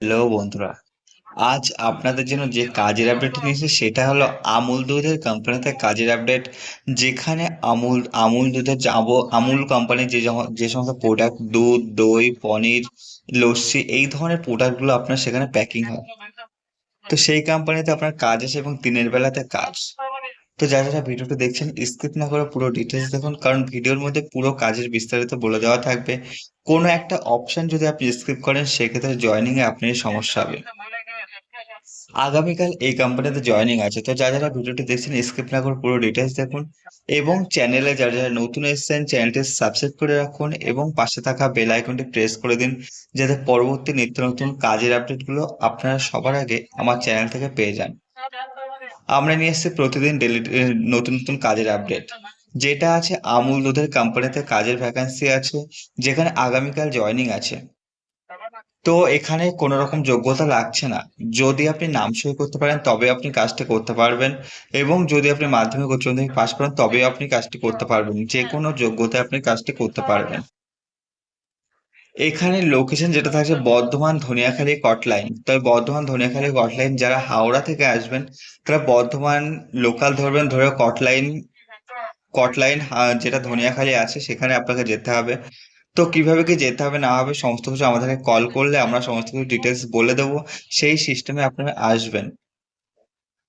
Hello বন্ধুরা, আজ আপনাদের জন্য যে কাজের আপডেট নিয়েছে সেটা হলো আমুল দুধের কোম্পানিতে কাজের আপডেট যেখানে আমুল আমুল দুধের যাব আমুল কোম্পানির যে যে সমস্ত প্রোডাক্ট দুধ, দই, পনির, লস্যি, এই ধরনের প্রোডাক্টগুলো আপনার সেখানে প্যাকিং হয়। তো সেই কোম্পানিতে আপনার কাজ আছে এবং দিনের বেলাতে কাজ। তো যারা যারা ভিডিওটা দেখছেন স্কিপ না করে পুরো ডিটেলস দেখুন, কারণ ভিডিওর মধ্যে পুরো কাজের বিস্তারিত বলে দেওয়া থাকবে। কোনো একটা অপশন যদি আপনি স্কিপ করেন, সেক্ষেত্রে জয়েনিং এ আপনার সমস্যা হবে আগামীকাল এই কোম্পানিতে জয়েনিং আছে। তো যারা যারা ভিডিওটি দেখছেন স্কিপ না করে পুরো ডিটেলস দেখুন। এবং চ্যানেলে যারা যারা নতুন এসেছেন চ্যানেলটি সাবস্ক্রাইব করে রাখুন এবং পাশে থাকা বেল আইকনটি প্রেস করে দিন, যাতে পরবর্তী নিত্য নতুন কাজের আপডেটগুলো আপনারা সবার আগে আমার চ্যানেল থেকে পেয়ে যান। আমরা নিয়ে এসেছি প্রতিদিন ডেলি নতুন নতুন কাজের আপডেট যেটা আছে আমুল দুধের কোম্পানিতে কাজের ভ্যাকান্সি আছে, যেখানে আগামীকাল জয়েনিং আছে। তো এখানে কোনো রকম যোগ্যতা লাগছে না। যদি আপনি নাম সই করতে পারেন, তবে আপনি কাজটি করতে পারবেন। এবং যদি আপনি মাধ্যমিক উচ্চ মাধ্যমিক পাশ করেন তবে আপনি কাজটি করতে পারবেন। যে কোনো যোগ্যতায় আপনি কাজটি করতে পারবেন। এখানে লোকেশন যেটা থাকছে বর্ধমান ধনিয়াখালী কটলাইন তবে বর্ধমান ধনিয়াখালী কটলাইন যারা হাওড়া থেকে আসবেন, তারা বর্ধমান লোকাল ধরবেন, ধরে কটলাইন কটলাইন যেটা ধনিয়াখালী আছে, সেখানে আপনাকে যেতে হবে। তো কীভাবে কি যেতে হবে না হবে সমস্ত কিছু আমাদেরকে কল করলে আমরা সমস্ত কিছু ডিটেলস বলে দেবো। সেই সিস্টেমে আপনারা আসবেন।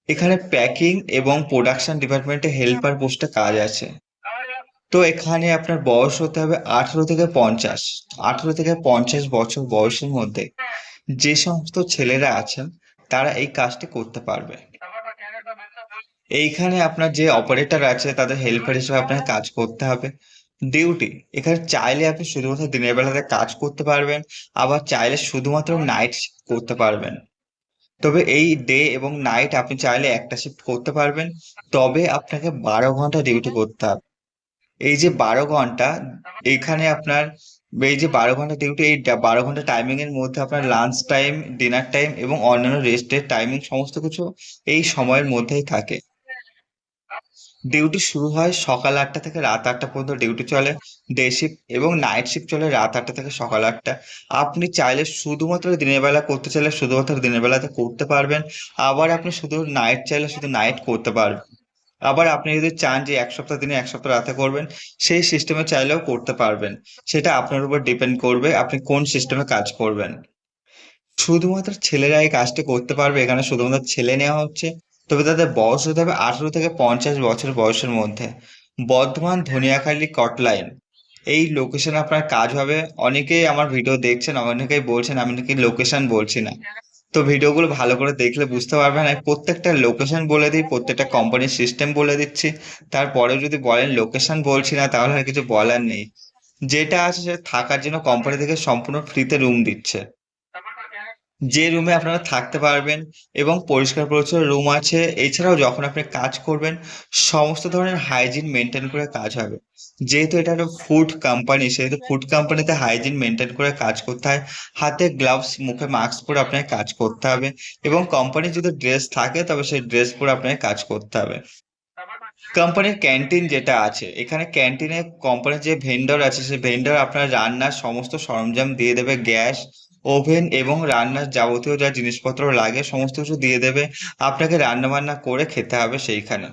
এখানে প্যাকিং এবং প্রোডাকশন ডিপার্টমেন্টে হেল্পার পোস্টে কাজ আছে। তো এখানে আপনার বয়স হতে হবে আঠারো থেকে পঞ্চাশ। আঠারো থেকে পঞ্চাশ বছর বয়সের মধ্যে যে সমস্ত ছেলেরা আছেন, তারা এই কাজটি করতে পারবে। এইখানে আপনার যে অপারেটর আছে, তাদের হেল্পার হিসেবে আপনাকে কাজ করতে হবে। ডিউটি এখানে চাইলে আপনি শুধুমাত্র দিনের বেলাতে কাজ করতে পারবেন, আবার চাইলে শুধুমাত্র নাইট করতে পারবেন। তবে এই ডে এবং নাইট আপনি চাইলে একটা শিফট করতে পারবেন, তবে আপনাকে বারো ঘণ্টা ডিউটি করতে হবে। এই যে বারো ঘণ্টা এইখানে আপনার, এই যে বারো ঘণ্টা ডিউটি এই বারো ঘণ্টা টাইমিং এর মধ্যে আপনার লাঞ্চ টাইম ডিনার টাইম এবং অন্যান্য রেস্টের টাইমিং সমস্ত কিছু এই সময়ের মধ্যেই থাকে। ডিউটি শুরু হয় সকাল আটটা থেকে রাত আটটা পর্যন্ত ডিউটি চলে ডে শিফট এবং নাইট শিফট চলে রাত আটটা থেকে সকাল আটটা। আপনি চাইলে শুধুমাত্র দিনের বেলা করতে চাইলে শুধুমাত্র দিনের বেলাতে করতে পারবেন। আবার আপনি শুধু নাইট চাইলে শুধু নাইট করতে পারবেন। আবার আপনি যদি চান যে এক সপ্তাহ দিনে এক সপ্তাহ রাতে করবেন, সেই সিস্টেমে চাইলেও করতে পারবেন। সেটা আপনার উপর ডিপেন্ড করবে আপনি কোন সিস্টেমে কাজ করবেন। শুধুমাত্র ছেলেরা এই কাজটি করতে পারবে, এখানে শুধুমাত্র ছেলে নেওয়া হচ্ছে। তবে তাদের বয়স হতে হবে আঠারো থেকে পঞ্চাশ বছর বয়সের মধ্যে। বর্ধমান ধনিয়াখালী কটলাইন এই লোকেশন আপনার কাজ হবে। অনেকেই আমার ভিডিও দেখছেন, অনেকেই বলছেন, আমি নাকি লোকেশন বলছি না। তো ভিডিওগুলো ভালো করে দেখলে বুঝতে পারবেন। আমি প্রত্যেকটা লোকেশন বলে দিই, প্রত্যেকটা কোম্পানির সিস্টেম বলে দিচ্ছি। তারপরে যদি বলেন লোকেশন বলছি না, তাহলে আর কিছু বলার নেই। যেটা আছে সেটা থাকার জন্য কোম্পানি থেকে সম্পূর্ণ ফ্রিতে রুম দিচ্ছে। যে রুমে আপনারা থাকতে পারবেন এবং পরিষ্কার পরিচ্ছন্ন রুম আছে, এছাড়াও যখন আপনি কাজ করবেন, সমস্ত ধরনের হাইজিন মেনটেন করে কাজ হবে। যেহেতু এটা একটা ফুড কোম্পানি সেহেতু ফুড কোম্পানিতে হাইজিন মেনটেন করে কাজ করতে হয়। হাতে গ্লাভস মুখে মাস্ক পরে আপনাকে কাজ করতে হবে এবং কোম্পানির যদি ড্রেস থাকে, তবে সেই ড্রেস পরে আপনাকে কাজ করতে হবে। কোম্পানির ক্যান্টিন যেটা আছে, এখানে ক্যান্টিনে কোম্পানির যে ভেন্ডর আছে, সেই ভেন্ডর আপনার রান্নার সমস্ত সরঞ্জাম দিয়ে দেবে, গ্যাস ওভেন এবং রান্নার যাবতীয় যা জিনিসপত্র লাগে, সমস্ত কিছু দিয়ে দেবে। আপনাকে রান্না বান্না করে খেতে হবে সেইখানে।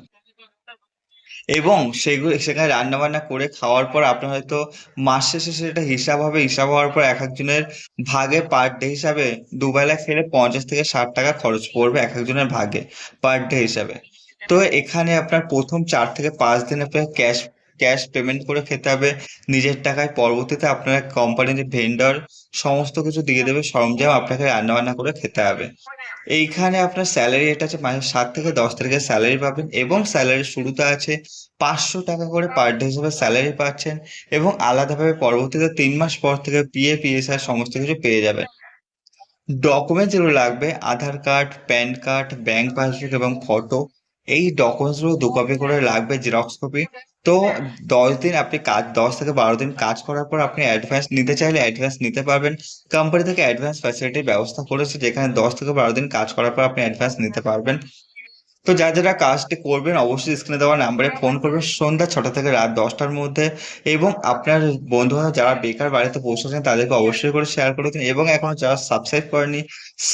এবং সেগুলো, সেখানে রান্না বান্না করে খাওয়ার পর আপনার হয়তো মাস শেষে সেটা হিসাব হবে। হিসাব হওয়ার পর এক একজনের ভাগে পার ডে হিসাবে দুবেলা খেলে পঞ্চাশ থেকে ষাট টাকা খরচ পড়বে এক একজনের ভাগে পার ডে হিসাবে। তো এখানে আপনার প্রথম চার থেকে পাঁচ দিন আপনাকে ক্যাশ ক্যাশ পেমেন্ট করে খেতে হবে। নিজের টাকায় পরবর্তীতে আপনার কোম্পানির ভেন্ডর সমস্ত কিছু দিয়ে দেবে, সরঞ্জাম আপনাকে রান্না বান্না করে খেতে হবে। এইখানে আপনার স্যালারি এটা আছে মাসে সাত থেকে দশ তারিখে স্যালারি পাবেন এবং স্যালারির শুরুতে আছে পাঁচশো টাকা করে পার ডে হিসেবে স্যালারি পাচ্ছেন এবং আলাদাভাবে পরবর্তীতে তিন মাস পর থেকে পিএ পিএসআর সমস্ত কিছু পেয়ে যাবেন। ডকুমেন্টস যেগুলো লাগবে, Aadhaar card PAN card bank passbook এবং ফটো এই ডকুমেন্টসগুলো দু কপি করে লাগবে জেরক্স কপি তো দশ দিন আপনি কাজ দশ থেকে বারো দিন কাজ করার পর আপনি অ্যাডভান্স নিতে চাইলে অ্যাডভান্স নিতে পারবেন। কোম্পানি থেকে অ্যাডভান্স ফ্যাসিলিটির ব্যবস্থা করেছে যেখানে দশ থেকে বারো দিন কাজ করার পর আপনি অ্যাডভান্স নিতে পারবেন। তো যারা যারা কাজটি করবেন, অবশ্যই স্ক্রিনে দেওয়া নাম্বারে ফোন করবেন। সন্ধ্যা ছটা থেকে রাত দশটার মধ্যে এবং আপনার বন্ধু বান্ধব যারা বেকার বাড়িতে পৌঁছেছেন তাদেরকে অবশ্যই করে শেয়ার করে দিন। এবং এখন যারা সাবস্ক্রাইব করেনি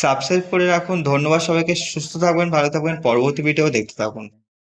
সাবস্ক্রাইব করে রাখুন। ধন্যবাদ সবাইকে। সুস্থ থাকবেন, ভালো থাকবেন। পরবর্তী ভিডিও দেখতে থাকুন।